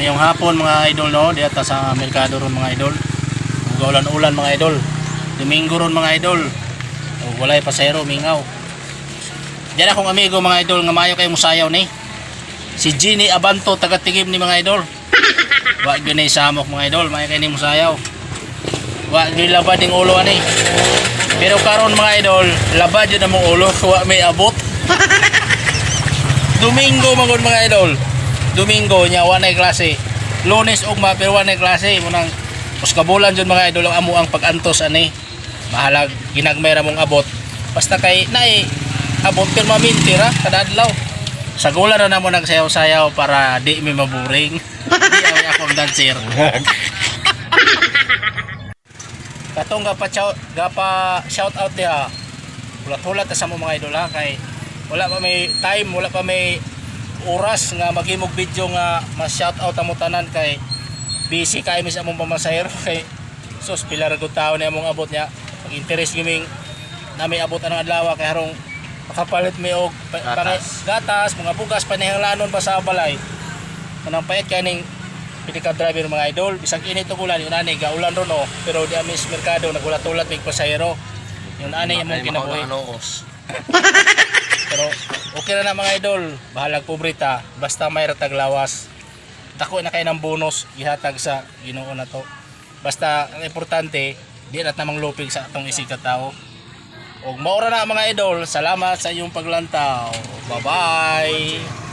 Ngayong hapon mga idol no, diata sa merkado ron mga idol. Ulan-ulan mga idol. Domingo ron mga idol. O, walay pasero, mingaw. Diyan akong amigo mga idol nga maayo kayo musayaw ni. Si Ginny Abanto taga Tigim ni mga idol. Wa gyud samok mga idol, maayo kayo ni musayaw. Wa gyud labad ning ulo ani. Pero karon mga idol, labad yun ang ulo, wa may abot. Domingo magod mga idol. Domingo nya wa nay klase. Lunes ugma pero wa nay klase mo nang uskabulan jud mga idol ang amo ang pag-antos ani. Mahalag ginagmera mong abot. Basta kay naay abot pero mamintira kada adlaw. Sa gula na namo nagsayaw-sayaw para di mi maburing. di ay akong dancer. Katong ga pa shout, ga pa shout out diha. Hulat-hulat sa mga idol ha kay wala pa may time, wala pa may oras nga maghimog video nga ma-shout out amo tanan kay busy kay mis among pamasahero kay sus pila ra gud tawo ni among abot niya. Pag interest gaming nami abot ang adlaw kay harong makapalit mi og Gatas. gatas, mga bugas panihanglanon pa sa balay. Kanang payat kaning pinikap driver mga idol bisag init og ulan yun ani gaulan ron oh pero di amis merkado nagulat-ulat mig pasahero yun ani imong kinabuhi Ano. pero okay na na mga idol. Bahalag pobrita basta may ratag lawas. Dako na kayo ng bonus ihatag sa Ginoo na to. Basta ang importante di na namang lupig sa atong isig ka tao. Og maura na mga idol. Salamat sa iyong paglantaw. Bye bye